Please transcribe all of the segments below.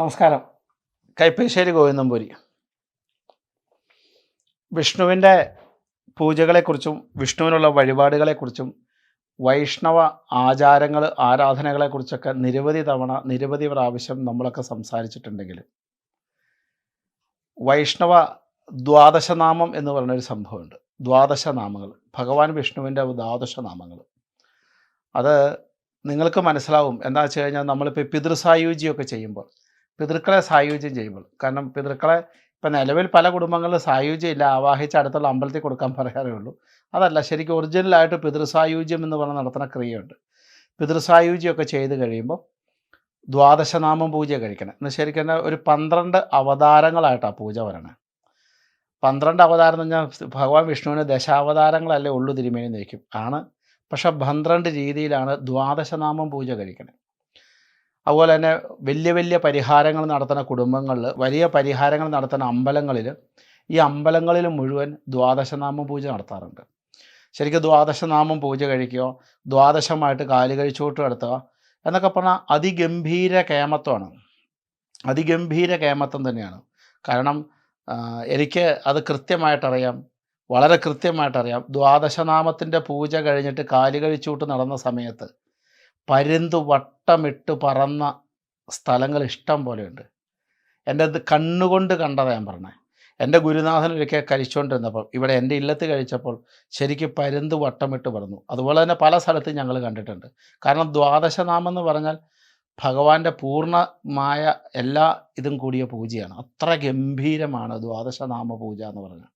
നമസ്കാരം. കൈപ്പശ്ശേരി ഗോവിന്ദംപുരി. വിഷ്ണുവിന്റെ പൂജകളെക്കുറിച്ചും വിഷ്ണുവിനുള്ള വഴിപാടുകളെക്കുറിച്ചും വൈഷ്ണവ ആചാരങ്ങൾ ആരാധനകളെക്കുറിച്ചൊക്കെ നിരവധി തവണ നിരവധി പ്രാവശ്യം നമ്മളൊക്കെ സംസാരിച്ചിട്ടുണ്ടെങ്കിൽ വൈഷ്ണവ ദ്വാദശനാമം എന്ന് പറഞ്ഞൊരു സംഭവമുണ്ട്. ദ്വാദശനാമങ്ങൾ. ഭഗവാൻ വിഷ്ണുവിന്റെ ദ്വാദശനാമങ്ങൾ. അത് നിങ്ങൾക്ക് മനസ്സിലാവും. എന്താ വെച്ച് കഴിഞ്ഞാൽ നമ്മളിപ്പോൾ പിതൃസായുജ്യമൊക്കെ ചെയ്യുമ്പോൾ പിതൃക്കളെ സായുജ്യം ചെയ്യുമ്പോൾ. കാരണം പിതൃക്കളെ ഇപ്പം നിലവിൽ പല കുടുംബങ്ങളിൽ സായുജ്യം ഇല്ല. ആവാഹിച്ച് അടുത്തുള്ള അമ്പലത്തിൽ കൊടുക്കാൻ പറയാറേ ഉള്ളൂ. അതല്ല ശരിക്കും ഒറിജിനലായിട്ട് പിതൃസായുജ്യം എന്ന് പറഞ്ഞ് നടത്തുന്ന ക്രിയയുണ്ട്. പിതൃസായുജ്യമൊക്കെ ചെയ്ത് കഴിയുമ്പോൾ ദ്വാദശനാമം പൂജ കഴിക്കണം. എന്ന് ശരിക്കും ഒരു പന്ത്രണ്ട് അവതാരങ്ങളായിട്ടാണ് പൂജ വരണേ. പന്ത്രണ്ട് അവതാരം എന്ന് പറഞ്ഞാൽ ഭഗവാൻ വിഷ്ണുവിന് ദശാവതാരങ്ങളല്ലേ ഉള്ളു തിരുമേനി നയിക്കും. ആണ്. പക്ഷെ പന്ത്രണ്ട് രീതിയിലാണ് ദ്വാദശനാമം പൂജ കഴിക്കുന്നത് അതുപോലെ തന്നെ വലിയ വലിയ പരിഹാരങ്ങൾ നടത്തുന്ന കുടുംബങ്ങളിൽ വലിയ പരിഹാരങ്ങൾ നടത്തുന്ന അമ്പലങ്ങളിൽ ഈ അമ്പലങ്ങളിൽ മുഴുവൻ ദ്വാദശനാമം പൂജ നടത്താറുണ്ട്. ശരിക്കും ദ്വാദശനാമം പൂജ കഴിക്കുക ദ്വാദശമായിട്ട് കാൽ കഴിച്ചോട്ട് നടത്തുക എന്നൊക്കെ പറഞ്ഞാൽ അതിഗംഭീര കേമത്വമാണ്. അതിഗംഭീര കേമത്വം തന്നെയാണ്. കാരണം എനിക്ക് അത് കൃത്യമായിട്ടറിയാം വളരെ കൃത്യമായിട്ടറിയാം. ദ്വാദശനാമത്തിന്റെ പൂജ കഴിഞ്ഞിട്ട് കാൽ കഴിച്ചൂട്ട് നടന്ന സമയത്ത് പരുന്ത് വട്ടമിട്ട് പറന്ന സ്ഥലങ്ങൾ ഇഷ്ടം പോലെയുണ്ട്. എന്റെ അത് കണ്ണുകൊണ്ട് കണ്ടതാണ് ഞാൻ പറഞ്ഞത് എന്റെ ഗുരുനാഥൻ ഒരിക്കൽ കഴിച്ചുകൊണ്ടിരുന്നപ്പോൾ ഇവിടെ എന്റെ ഇല്ലത്ത് കഴിച്ചപ്പോൾ ശരിക്കും പരുന്ത് വട്ടമിട്ട് പറന്നു. അതുപോലെ തന്നെ പല സ്ഥലത്തും ഞങ്ങൾ കണ്ടിട്ടുണ്ട്. കാരണം ദ്വാദശനാമം എന്ന് പറഞ്ഞാൽ ഭഗവാന്റെ പൂർണമായ എല്ലാ ഇതും കൂടിയ പൂജയാണ്. അത്ര ഗംഭീരമാണ് ദ്വാദശനാമ പൂജ എന്ന് പറഞ്ഞാൽ.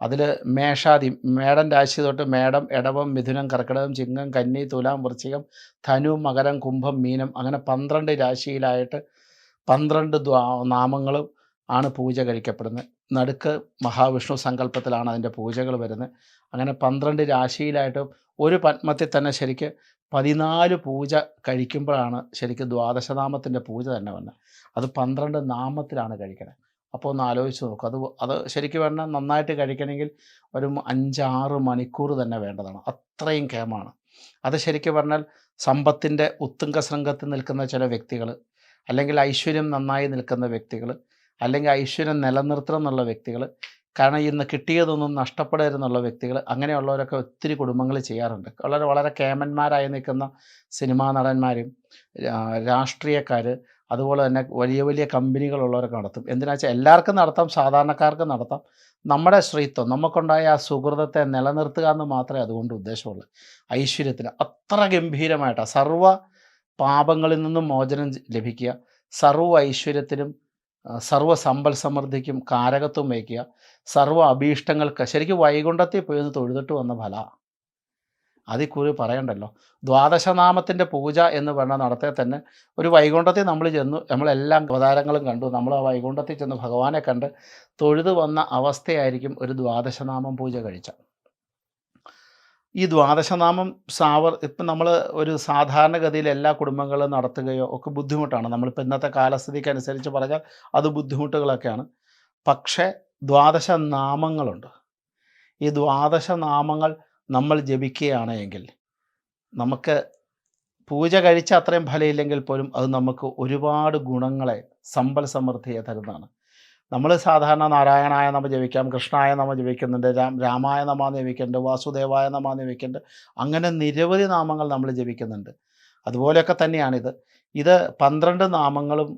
അതിൽ മേഷാദി മേടം രാശി തൊട്ട് മേടം ഇടവം മിഥുനം കർക്കിടകം ചിങ്ങം കന്നി തുലാം വൃശ്ചികം ധനു മകരം കുംഭം മീനം അങ്ങനെ പന്ത്രണ്ട് രാശിയിലായിട്ട് പന്ത്രണ്ട് നാമങ്ങളും ആണ് പൂജ കഴിക്കപ്പെടുന്നത്. നടുക്ക് മഹാവിഷ്ണു സങ്കല്പത്തിലാണ് അതിന്റെ പൂജകൾ വരുന്നത്. അങ്ങനെ പന്ത്രണ്ട് രാശിയിലായിട്ട് ഒരു പത്മത്തിൽ തന്നെ ശരിക്ക് പതിനാല് പൂജ കഴിക്കുമ്പോഴാണ് ശരിക്കും ദ്വാദശനാമത്തിന്റെ പൂജ തന്നെ വന്നത്. അത് പന്ത്രണ്ട് നാമത്തിലാണ് കഴിക്കുന്നത് അപ്പോൾ ഒന്ന് ആലോചിച്ച് നോക്കും. അത് അത് ശരിക്കും വേണ്ട നന്നായിട്ട് കഴിക്കണമെങ്കിൽ ഒരു അഞ്ചാറ് മണിക്കൂർ തന്നെ വേണ്ടതാണ്. അത്രയും കേമാണ് അത് ശരിക്കും പറഞ്ഞാൽ സമ്പത്തിന്റെ ഉത്തുംഗ ശൃംഗത്തിൽ നിൽക്കുന്ന ചില വ്യക്തികൾ അല്ലെങ്കിൽ ഐശ്വര്യം നന്നായി നിൽക്കുന്ന വ്യക്തികൾ അല്ലെങ്കിൽ ഐശ്വര്യം നിലനിർത്തണം എന്നുള്ള വ്യക്തികൾ കാരണം ഇന്ന് കിട്ടിയതൊന്നും നഷ്ടപ്പെടരുതെന്നുള്ള വ്യക്തികൾ അങ്ങനെയുള്ളവരൊക്കെ ഒത്തിരി കുടുംബങ്ങൾ ചെയ്യാറുണ്ട്. വളരെ വളരെ കേമന്മാരായി നിൽക്കുന്ന സിനിമാ നടന്മാരും രാഷ്ട്രീയക്കാർ അതുപോലെ തന്നെ വലിയ വലിയ കമ്പനികളുള്ളവരൊക്കെ നടത്തും. എന്തിനാ വെച്ചാൽ എല്ലാവർക്കും നടത്താം സാധാരണക്കാർക്ക് നടത്താം. നമ്മുടെ ശ്രീത്വം നമുക്കുണ്ടായ ആ സുഹൃതത്തെ നിലനിർത്തുക എന്ന് മാത്രമേ അതുകൊണ്ട് ഉദ്ദേശമുള്ളൂ. ഐശ്വര്യത്തിന് അത്ര ഗംഭീരമായിട്ടാണ് സർവ പാപങ്ങളിൽ നിന്നും മോചനം ലഭിക്കുക. സർവ ഐശ്വര്യത്തിനും സർവ സമ്പൽ സമൃദ്ധിക്കും കാരകത്വം വയ്ക്കുക സർവ അഭീഷ്ടങ്ങൾക്ക് ശരിക്കും വൈകുണ്ഠത്തിൽ പോയി തൊഴുതിട്ട് വന്ന ഫല. അതിൽ കൂടി പറയണ്ടല്ലോ. ദ്വാദശനാമത്തിന്റെ പൂജ എന്ന് പറഞ്ഞാൽ നടത്തേ തന്നെ ഒരു വൈകുണ്ഠത്തിൽ നമ്മൾ ചെന്നു നമ്മളെല്ലാം അവതാരങ്ങളും കണ്ടു. നമ്മൾ ആ വൈകുണ്ഠത്തിൽ ചെന്ന് ഭഗവാനെ കണ്ട് തൊഴുതു വന്ന അവസ്ഥയായിരിക്കും ഒരു ദ്വാദശനാമം പൂജ കഴിച്ച ഈ ദ്വാദശനാമം സാവർ ഇപ്പം നമ്മൾ ഒരു സാധാരണഗതിയിൽ എല്ലാ കുടുംബങ്ങളും നടത്തുകയോ ഒക്കെ ബുദ്ധിമുട്ടാണ്. നമ്മളിപ്പോൾ ഇന്നത്തെ കാലസ്ഥിതിക്ക് അനുസരിച്ച് പറഞ്ഞാൽ അത് ബുദ്ധിമുട്ടുകളൊക്കെയാണ്. പക്ഷേ ദ്വാദശ നാമങ്ങളുണ്ട് ഈ ദ്വാദശ നാമങ്ങൾ നമ്മൾ ജപിക്കുകയാണ് എങ്കിൽ നമുക്ക് പൂജ കഴിച്ച അത്രയും ഫലമില്ലെങ്കിൽ പോലും അത് നമുക്ക് ഒരുപാട് ഗുണങ്ങളെ സമ്പൽ സമൃദ്ധിയെ തരുന്നതാണ്. നമ്മൾ സാധാരണ നാരായണായ നമ ജപിക്കാം കൃഷ്ണായ നമ ജപിക്കുന്നുണ്ട് രാം രാമായ നമ ജപിക്കുന്നുണ്ട് വാസുദേവായ നമ ജപിക്കുന്നുണ്ട്. അങ്ങനെ നിരവധി നാമങ്ങൾ നമ്മൾ ജപിക്കുന്നുണ്ട്. അതുപോലെയൊക്കെ തന്നെയാണിത്. ഇത് പന്ത്രണ്ട് നാമങ്ങളും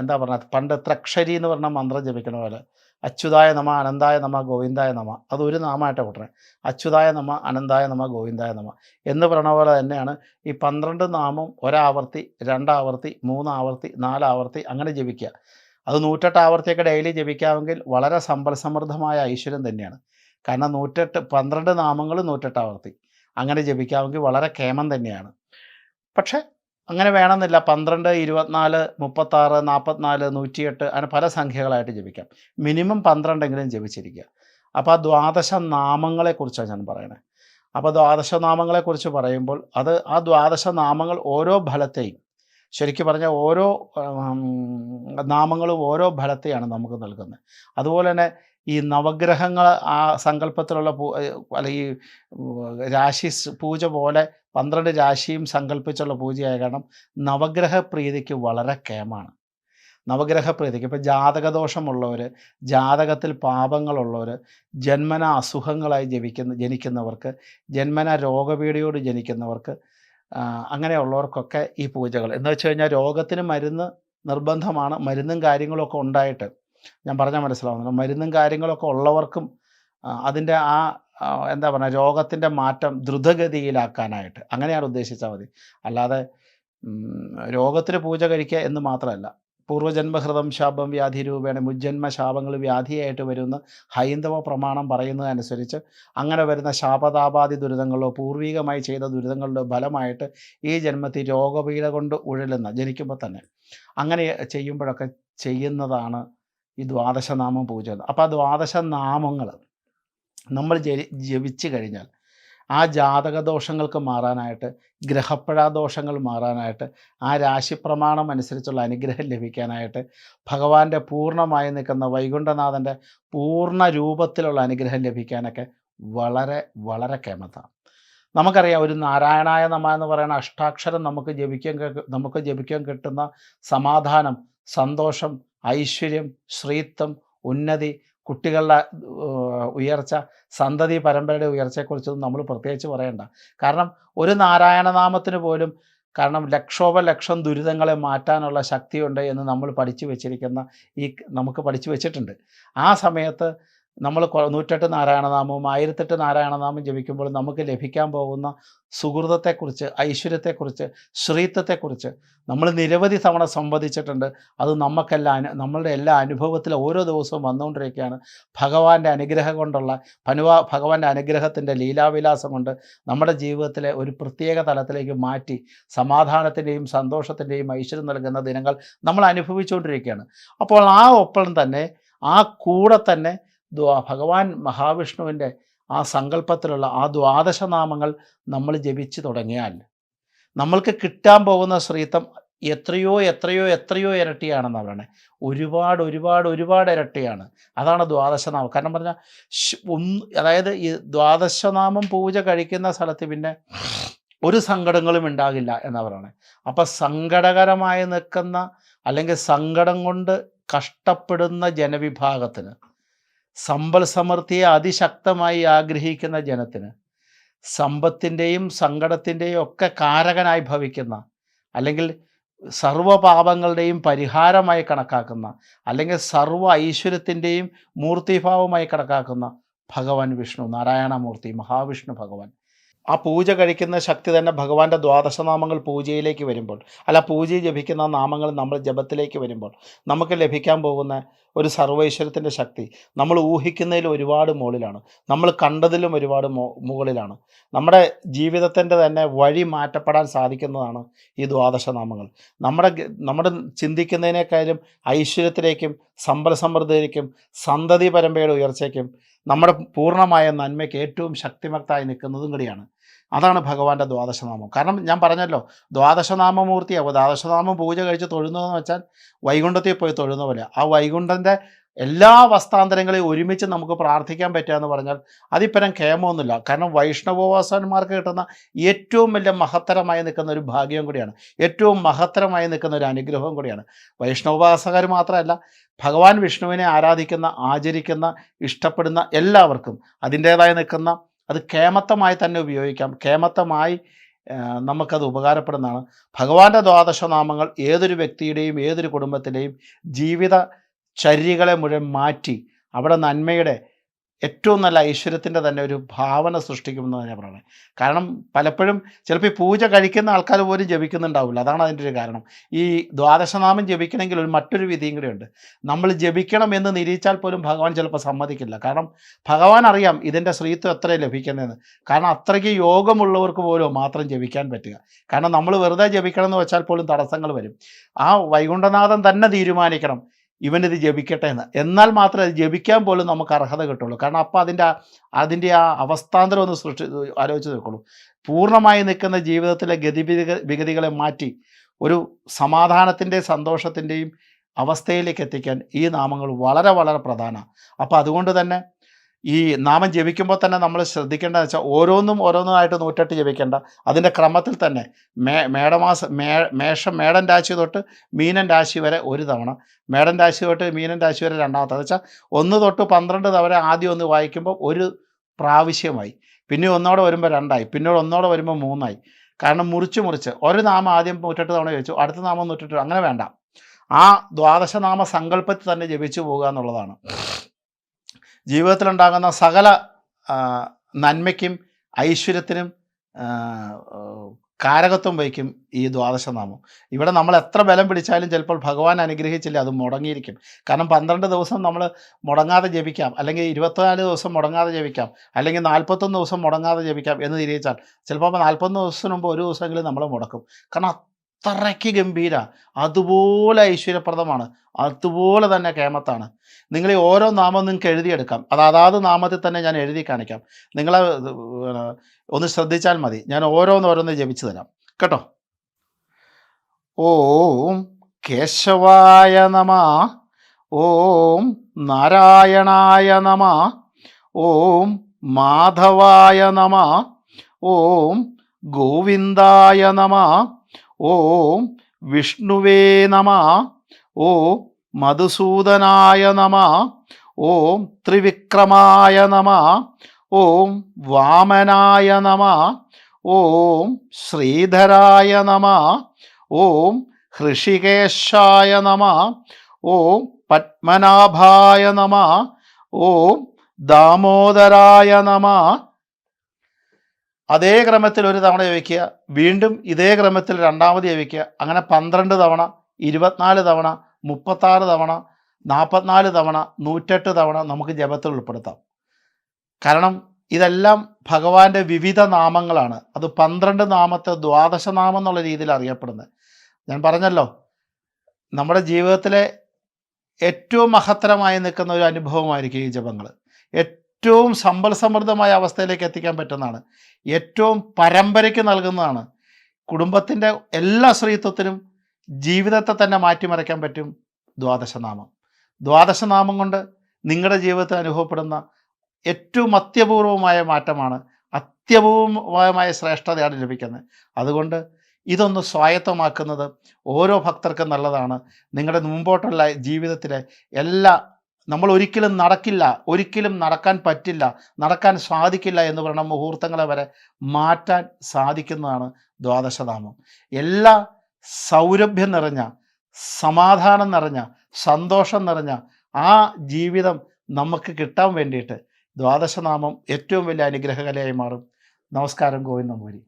എന്താ പറഞ്ഞത്? പണ്ട് ത്രക്ഷരി എന്ന് പറഞ്ഞ മന്ത്രം ജപിക്കണ പോലെ അച്യുതായ നമ അനന്തായ നമ ഗോവിന്ദായ നമ. അത് ഒരു നാമമായിട്ട് കൂട്ടണേ അച്യുതായ നമ അനന്തായ നമ ഗോവിന്ദായ നമ എന്ന് പറയണ പോലെ തന്നെയാണ് ഈ പന്ത്രണ്ട് നാമം ഒരാവർത്തി രണ്ടാവർത്തി മൂന്നാവർത്തി നാലാവർത്തി അങ്ങനെ ജപിക്കുക. അത് നൂറ്റെട്ട് ആവർത്തിയൊക്കെ ഡെയിലി ജപിക്കാമെങ്കിൽ വളരെ സമ്പൽ സമൃദ്ധമായ ഐശ്വര്യം തന്നെയാണ്. കാരണം നൂറ്റെട്ട് പന്ത്രണ്ട് നാമങ്ങൾ നൂറ്റെട്ട് ആവർത്തി. അങ്ങനെ ജപിക്കാമെങ്കിൽ വളരെ ക്ഷേമം തന്നെയാണ്. പക്ഷേ അങ്ങനെ വേണമെന്നില്ല. പന്ത്രണ്ട് ഇരുപത്തിനാല് മുപ്പത്താറ് നാൽപ്പത്തിനാല് നൂറ്റിയെട്ട് അങ്ങനെ പല സംഖ്യകളായിട്ട് ജപിക്കാം. മിനിമം പന്ത്രണ്ടെങ്കിലും ജപിച്ചിരിക്കുക. അപ്പോൾ ആ ദ്വാദശ നാമങ്ങളെക്കുറിച്ചാണ് ഞാൻ പറയുന്നത്. അപ്പോൾ ദ്വാദശ നാമങ്ങളെക്കുറിച്ച് പറയുമ്പോൾ അത് ആ ദ്വാദശ നാമങ്ങൾ ഓരോ ഫലത്തെയും ശരിക്കും പറഞ്ഞാൽ ഓരോ നാമങ്ങളും ഓരോ ഫലത്തെയാണ് നമുക്ക് നൽകുന്നത്. അതുപോലെ തന്നെ ഈ നവഗ്രഹങ്ങൾ ആ സങ്കല്പത്തിലുള്ള പൂ അല്ല ഈ രാശി പൂജ പോലെ പന്ത്രണ്ട് രാശിയും സങ്കല്പിച്ചുള്ള പൂജയായ കാരണം നവഗ്രഹ പ്രീതിക്ക് വളരെ കേമാണ് നവഗ്രഹ പ്രീതിക്ക് ഇപ്പോൾ ജാതകദോഷമുള്ളവർ ജാതകത്തിൽ പാപങ്ങളുള്ളവർ ജന്മന അസുഖങ്ങളായി ജപിക്കുന്ന ജനിക്കുന്നവർക്ക് ജന്മന രോഗപീഠയോട് ജനിക്കുന്നവർക്ക് അങ്ങനെയുള്ളവർക്കൊക്കെ ഈ പൂജകൾ. എന്ന് വെച്ച് കഴിഞ്ഞാൽ രോഗത്തിന് മരുന്ന് നിർബന്ധമാണ്. മരുന്നും കാര്യങ്ങളൊക്കെ ഉണ്ടായിട്ട് ഞാൻ പറഞ്ഞാൽ മനസ്സിലാവുന്നുണ്ട്. മരുന്നും കാര്യങ്ങളൊക്കെ ഉള്ളവർക്കും അതിന്റെ ആ, എന്താ പറയുക രോഗത്തിന്റെ മാറ്റം ദ്രുതഗതിയിലാക്കാനായിട്ട്. അങ്ങനെയാണ് ഉദ്ദേശിച്ചാൽ മതി. അല്ലാതെ രോഗത്തിന് പൂജ കഴിക്കുക എന്ന് മാത്രമല്ല പൂർവജന്മഹൃതം ശാപം വ്യാധി രൂപേണ മുജ്ജന്മ ശാപങ്ങൾ വ്യാധിയായിട്ട് വരുന്ന ഹൈന്ദവ പ്രമാണം പറയുന്നതനുസരിച്ച് അങ്ങനെ വരുന്ന ശാപതാപാതി ദുരിതങ്ങളോ പൂർവികമായി ചെയ്ത ദുരിതങ്ങളുടെ ഫലമായിട്ട് ഈ ജന്മത്തിൽ രോഗപീഠ കൊണ്ട് ഉഴലുന്ന ജനിക്കുമ്പോൾ തന്നെ അങ്ങനെ ചെയ്യുമ്പോഴൊക്കെ ചെയ്യുന്നതാണ് ഈ ദ്വാദശനാമം പൂജ അപ്പോൾ ആ ദ്വാദശനാമങ്ങൾ നമ്മൾ ജപിച്ചു കഴിഞ്ഞാൽ ആ ജാതക ദോഷങ്ങൾക്ക് മാറാനായിട്ട് ഗ്രഹപ്പഴ ദോഷങ്ങൾ മാറാനായിട്ട് ആ രാശിപ്രമാണം അനുസരിച്ചുള്ള അനുഗ്രഹം ലഭിക്കാനായിട്ട് ഭഗവാന്റെ പൂർണമായി നിൽക്കുന്ന വൈകുണ്ഠനാഥന്റെ പൂർണ രൂപത്തിലുള്ള അനുഗ്രഹം ലഭിക്കാനൊക്കെ വളരെ വളരെ കേമത്താണ്. നമുക്കറിയാം ഒരു നാരായണായ നമ എന്ന് പറയുന്ന അഷ്ടാക്ഷരം നമുക്ക് ജപിക്കാൻ നമുക്ക് ജപിക്കാൻ കിട്ടുന്ന സമാധാനം സന്തോഷം ഐശ്വര്യം ശ്രീത്വം ഉന്നതി കുട്ടികളുടെ ഉയർച്ച സന്തതി പരമ്പരയുടെ ഉയർച്ചയെക്കുറിച്ചൊന്നും നമ്മൾ പ്രത്യേകിച്ച് പറയണ്ട. കാരണം ഒരു നാരായണനാമത്തിന് പോലും കാരണം ലക്ഷോപലക്ഷം ദുരിതങ്ങളെ മാറ്റാനുള്ള ശക്തിയുണ്ട് എന്ന് നമ്മൾ പഠിച്ചു വെച്ചിരിക്കുന്ന ഈ നമുക്ക് പഠിച്ചു വെച്ചിട്ടുണ്ട്. ആ സമയത്ത് നമ്മൾ നൂറ്റെട്ട് നാരായണനാമവും ആയിരത്തെട്ട് നാരായണനാമം ജപിക്കുമ്പോൾ നമുക്ക് ലഭിക്കാൻ പോകുന്ന സുഹൃതത്തെക്കുറിച്ച് ഐശ്വര്യത്തെക്കുറിച്ച് ശ്രീത്വത്തെക്കുറിച്ച് നമ്മൾ നിരവധി തവണ സംവദിച്ചിട്ടുണ്ട്. അത് നമുക്കെല്ലാം നമ്മളുടെ എല്ലാ അനുഭവത്തിലും ഓരോ ദിവസവും വന്നുകൊണ്ടിരിക്കുകയാണ്. ഭഗവാന്റെ അനുഗ്രഹം കൊണ്ടുള്ള പനുവാ ഭഗവാന്റെ അനുഗ്രഹത്തിന്റെ ലീലാവിലാസം കൊണ്ട് നമ്മുടെ ജീവിതത്തിലെ ഒരു പ്രത്യേക തലത്തിലേക്ക് മാറ്റി സമാധാനത്തിന്റെയും സന്തോഷത്തിന്റെയും ഐശ്വര്യം നൽകുന്ന ദിനങ്ങൾ നമ്മൾ അനുഭവിച്ചുകൊണ്ടിരിക്കുകയാണ്. അപ്പോൾ ആ ഒപ്പം തന്നെ ആ കൂടെ തന്നെ ദ്വാ- ഭഗവാൻ മഹാവിഷ്ണുവിന്റെ ആ സങ്കല്പത്തിലുള്ള ആ ദ്വാദശനാമങ്ങൾ നമ്മൾ ജപിച്ചു തുടങ്ങിയാൽ നമ്മൾക്ക് കിട്ടാൻ പോകുന്ന ശ്രീത്വം എത്രയോ എത്രയോ എത്രയോ ഇരട്ടിയാണെന്ന് പറയണേ. ഒരുപാട് ഒരുപാട് ഒരുപാട് ഇരട്ടിയാണ്. അതാണ് ദ്വാദശനാമം. കാരണം പറഞ്ഞാൽ ഒന്ന് അതായത് ഈ ദ്വാദശനാമം പൂജ കഴിക്കുന്ന സ്ഥലത്ത് പിന്നെ ഒരു സങ്കടങ്ങളും ഉണ്ടാകില്ല എന്ന് പറയണേ. അപ്പം സങ്കടകരമായി നിൽക്കുന്ന അല്ലെങ്കിൽ സങ്കടം കൊണ്ട് കഷ്ടപ്പെടുന്ന ജനവിഭാഗത്തിന് സമ്പൽ സമൃദ്ധിയെ അതിശക്തമായി ആഗ്രഹിക്കുന്ന ജനത്തിന് സമ്പത്തിന്റെയും സങ്കടത്തിന്റെയും ഒക്കെ കാരകനായി ഭവിക്കുന്ന അല്ലെങ്കിൽ സർവപാപങ്ങളുടെയും പരിഹാരമായി കണക്കാക്കുന്ന അല്ലെങ്കിൽ സർവ ഐശ്വര്യത്തിന്റെയും മൂർത്തിഭാവമായി കണക്കാക്കുന്ന ഭഗവാൻ വിഷ്ണു നാരായണമൂർത്തി മഹാവിഷ്ണു ഭഗവാൻ. ആ പൂജ കഴിക്കുന്ന ശക്തി തന്നെ ഭഗവാന്റെ ദ്വാദശനാമങ്ങൾ പൂജയിലേക്ക് വരുമ്പോൾ അല്ല പൂജ ജപിക്കുന്ന നാമങ്ങൾ നമ്മൾ ജപത്തിലേക്ക് വരുമ്പോൾ നമുക്ക് ലഭിക്കാൻ പോകുന്ന ഒരു സർവൈശ്വര്യത്തിന്റെ ശക്തി. നമ്മൾ ഊഹിക്കുന്നതിൽ ഒരുപാട് മുകളിലാണ്. നമ്മൾ കണ്ടതിലും ഒരുപാട് മുകളിലാണ്. നമ്മുടെ ജീവിതത്തിന്റെ തന്നെ വഴി മാറ്റപ്പെടാൻ സാധിക്കുന്നതാണ് ഈ ദ്വാദശനാമങ്ങൾ. നമ്മുടെ നമ്മുടെ ചിന്തിക്കുന്നതിനേക്കാളും ഐശ്വര്യത്തിലേക്കും സമ്പൽ സമൃദ്ധിയിലേക്കും സന്തതി പരമ്പരയുടെ ഉയർച്ചയ്ക്കും നമ്മുടെ പൂർണമായ നന്മയ്ക്ക് ഏറ്റവും ശക്തിമക്തായി നിൽക്കുന്നതും കൂടിയാണ്. അതാണ് ഭഗവാന്റെ ദ്വാദശനാമം. കാരണം ഞാൻ പറഞ്ഞല്ലോ ദ്വാദശനാമമൂർത്തിയാവും ദ്വാദശനാമം പൂജ കഴിച്ച് തൊഴുന്നതെന്ന് വെച്ചാൽ വൈകുണ്ഠത്തിൽ പോയി തൊഴുന്ന പോലെ ആ വൈകുണ്ഠന്റെ എല്ലാ വസ്താന്തരങ്ങളെയും ഒരുമിച്ച് നമുക്ക് പ്രാർത്ഥിക്കാൻ പറ്റുക എന്ന് പറഞ്ഞാൽ അതിപ്പരം ക്ഷേമമൊന്നുമില്ല. കാരണം വൈഷ്ണവോപാസന്മാർക്ക് കിട്ടുന്ന ഏറ്റവും വലിയ മഹത്തരമായി നിൽക്കുന്ന ഒരു ഭാഗ്യം കൂടിയാണ്. ഏറ്റവും മഹത്തരമായി നിൽക്കുന്ന ഒരു അനുഗ്രഹവും കൂടിയാണ്. വൈഷ്ണവോപാസകർ മാത്രമല്ല ഭഗവാൻ വിഷ്ണുവിനെ ആരാധിക്കുന്ന ആചരിക്കുന്ന ഇഷ്ടപ്പെടുന്ന എല്ലാവർക്കും അതിന്റേതായി നിൽക്കുന്ന അത് കേമത്തമായി തന്നെ ഉപയോഗിക്കാം. കേമത്തമായി നമുക്കത് ഉപകാരപ്പെടുന്നതാണ്. ഭഗവാന്റെ ദ്വാദശനാമങ്ങൾ ഏതൊരു വ്യക്തിയുടെയും ഏതൊരു കുടുംബത്തിന്റെയും ജീവിത ചര്യകളെ മുഴുവൻ മാറ്റി അവിടെ നന്മയുടെ ഏറ്റവും നല്ല ഐശ്വര്യത്തിന്റെ തന്നെ ഒരു ഭാവന സൃഷ്ടിക്കുമെന്ന് തന്നെ പറയുന്നത്. കാരണം പലപ്പോഴും ചിലപ്പോൾ ഈ പൂജ കഴിക്കുന്ന ആൾക്കാർ പോലും ജപിക്കുന്നുണ്ടാവില്ല. അതാണ് അതിന്റെ ഒരു കാരണം. ഈ ദ്വാദശനാമം ജപിക്കണമെങ്കിൽ ഒരു മറ്റൊരു വിധിയും കൂടെ ഉണ്ട്. നമ്മൾ ജപിക്കണം എന്ന് നിരീച്ചാൽ പോലും ഭഗവാൻ ചിലപ്പോൾ സമ്മതിക്കില്ല. കാരണം ഭഗവാൻ അറിയാം ഇതിന്റെ ശ്രീത്വം എത്ര ലഭിക്കുന്നതെന്ന്. കാരണം അത്രയ്ക്ക് യോഗമുള്ളവർക്ക് പോലും മാത്രം ജപിക്കാൻ പറ്റുക. കാരണം നമ്മൾ വെറുതെ ജപിക്കണം എന്ന് വെച്ചാൽ പോലും തടസ്സങ്ങൾ വരും. ആ വൈകുണ്ഠനാഥൻ തന്നെ തീരുമാനിക്കണം. ഇവനിത് ജപിക്കട്ടെ എന്ന്. എന്നാൽ മാത്രമേ അത് ജപിക്കാൻ പോലും നമുക്ക് അർഹത കിട്ടുള്ളൂ. കാരണം അപ്പോൾ അതിന്റെ അതിന്റെ ആ അവസ്ഥാന്തരം ഒന്ന് സൃഷ്ടി ആലോചിച്ച് നോക്കുള്ളൂ. പൂർണമായി നിൽക്കുന്ന ജീവിതത്തിലെ ഗതിവിഗ വിഗതികളെ മാറ്റി ഒരു സമാധാനത്തിന്റെയും സന്തോഷത്തിന്റെയും അവസ്ഥയിലേക്ക് എത്തിക്കാൻ ഈ നാമങ്ങൾ വളരെ വളരെ പ്രധാനമാണ്. അപ്പോൾ അതുകൊണ്ട് തന്നെ ഈ നാമം ജപിക്കുമ്പോൾ തന്നെ നമ്മൾ ശ്രദ്ധിക്കേണ്ടത് വെച്ചാൽ ഓരോന്നും ഓരോന്നായിട്ട് നൂറ്റെട്ട് ജപിക്കേണ്ട. അതിന്റെ ക്രമത്തിൽ തന്നെ മേ മേടമാസ മേ മേഷം മേടൻ രാശി തൊട്ട് മീനൻ രാശി വരെ ഒരു തവണ. മേടൻ രാശി തൊട്ട് മീനൻ രാശി വരെ രണ്ടാമത്തെ. എന്ന് വെച്ചാൽ ഒന്ന് തൊട്ട് പന്ത്രണ്ട് തവണ ആദ്യം ഒന്ന് വായിക്കുമ്പോൾ ഒരു പ്രാവശ്യമായി. പിന്നെ ഒന്നോടെ വരുമ്പോൾ രണ്ടായി. പിന്നെ ഒന്നോടെ വരുമ്പോൾ മൂന്നായി. കാരണം മുറിച്ച് മുറിച്ച്. ഒരു നാമം ആദ്യം നൂറ്റെട്ട് തവണ ചോദിച്ചു അടുത്ത നാമം നൂറ്റെട്ട്. അങ്ങനെ വേണ്ട. ആ ദ്വാദശനാമ സങ്കല്പത്തിൽ തന്നെ ജപിച്ചു പോകുക എന്നുള്ളതാണ്. ജീവിതത്തിലുണ്ടാകുന്ന സകല നന്മയ്ക്കും ഐശ്വര്യത്തിനും കാരകത്വം വഹിക്കും ഈ ദ്വാദശനാമം ഇവിടെ നമ്മൾ എത്ര ബലം പിടിച്ചാലും ചിലപ്പോൾ ഭഗവാൻ അനുഗ്രഹിച്ചില്ല അത് മുടങ്ങിയിരിക്കും. കാരണം പന്ത്രണ്ട് ദിവസം നമ്മൾ മുടങ്ങാതെ ജപിക്കാം. അല്ലെങ്കിൽ ഇരുപത്തിനാല് ദിവസം മുടങ്ങാതെ ജപിക്കാം. അല്ലെങ്കിൽ നാൽപ്പത്തൊന്ന് ദിവസം മുടങ്ങാതെ ജപിക്കാം എന്ന് തിരിച്ചാൽ ചിലപ്പോൾ നാൽപ്പത്തൊന്ന് ദിവസത്തിന് മുമ്പ് ഒരു ദിവസമെങ്കിലും നമ്മൾ മുടക്കും. കാരണം അത്രയ്ക്ക് ഗംഭീര. അതുപോലെ ഐശ്വര്യപ്രദമാണ്. അതുപോലെ തന്നെ കേമത്താണ് നിങ്ങൾ ഈ ഓരോ നാമം നിങ്ങൾക്ക് എഴുതിയെടുക്കാം. അത് അതാത് നാമത്തിൽ തന്നെ ഞാൻ എഴുതി കാണിക്കാം. നിങ്ങൾ ഒന്ന് ശ്രദ്ധിച്ചാൽ മതി. ഞാൻ ഓരോന്നോരോന്ന് ഓരോന്ന് ജപിച്ചു തരാം. കേട്ടോ? ഓം കേശവായ നമ. ഓം നാരായണായ നമ. ഓം മാധവായ നമ. ഓം ഗോവിന്ദായ നമ. ഓം വിഷ്ണുവേ നമ ഓ മധുസൂദനായ നമ ഓം ത്രിവിക്രമായ നമ ഓം വാമനായ നമ ഓം ശ്രീധരായ നമ ഓം ഹൃഷികേശായ നമ ഓം പത്മനാഭായ നമ ഓം ദാമോദരായ നമ അതേ ക്രമത്തിൽ ഒരു തവണ ജപിക്കുക വീണ്ടും ഇതേ ക്രമത്തിൽ രണ്ടാമത് ജപിക്കുക അങ്ങനെ പന്ത്രണ്ട് തവണ ഇരുപത്തിനാല് തവണ മുപ്പത്താറ് തവണ നാൽപ്പത്തിനാല് തവണ നൂറ്റെട്ട് തവണ നമുക്ക് ജപത്തിൽ ഉൾപ്പെടുത്താം. കാരണം ഇതെല്ലാം ഭഗവാന്റെ വിവിധ നാമങ്ങളാണ്. അത് പന്ത്രണ്ട് നാമത്തെ ദ്വാദശ നാമം എന്നുള്ള രീതിയിൽ അറിയപ്പെടുന്നത്. ഞാൻ പറഞ്ഞല്ലോ നമ്മുടെ ജീവിതത്തിലെ ഏറ്റവും മഹത്തരമായി നിൽക്കുന്ന ഒരു അനുഭവമായിരിക്കും ഈ ജപങ്ങൾ ഏറ്റവും സമ്പൽ സമൃദ്ധമായ അവസ്ഥയിലേക്ക് എത്തിക്കാൻ പറ്റുന്നതാണ്. ഏറ്റവും പരമ്പരയ്ക്ക് നൽകുന്നതാണ്. കുടുംബത്തിന്റെ എല്ലാ സ്ത്രീത്വത്തിനും ജീവിതത്തെ തന്നെ മാറ്റിമറിക്കാൻ പറ്റും ദ്വാദശനാമം. ദ്വാദശനാമം കൊണ്ട് നിങ്ങളുടെ ജീവിതത്തിൽ അനുഭവപ്പെടുന്ന ഏറ്റവും അത്യപൂർവമായ മാറ്റമാണ് അത്യപൂർവമായ ശ്രേഷ്ഠതയാണ് ലഭിക്കുന്നത്. അതുകൊണ്ട് ഇതൊന്ന് സ്വായത്തമാക്കുന്നത് ഓരോ ഭക്തർക്കും നല്ലതാണ്. നിങ്ങളുടെ മുമ്പോട്ടുള്ള ജീവിതത്തിലെ എല്ലാ നമ്മൾ ഒരിക്കലും നടക്കില്ല ഒരിക്കലും നടക്കാൻ പറ്റില്ല നടക്കാൻ സാധിക്കില്ല എന്ന് പറയുന്ന മുഹൂർത്തങ്ങളെ വരെ മാറ്റാൻ സാധിക്കുന്നതാണ് ദ്വാദശനാമം എല്ലാ സൗരഭ്യം നിറഞ്ഞ സമാധാനം നിറഞ്ഞ സന്തോഷം നിറഞ്ഞ ആ ജീവിതം നമുക്ക് കിട്ടാൻ വേണ്ടിയിട്ട് ദ്വാദശനാമം ഏറ്റവും വലിയ അനുഗ്രഹകലയായി മാറും. നമസ്കാരം ഗോവിന്ദ നമ്പൂരി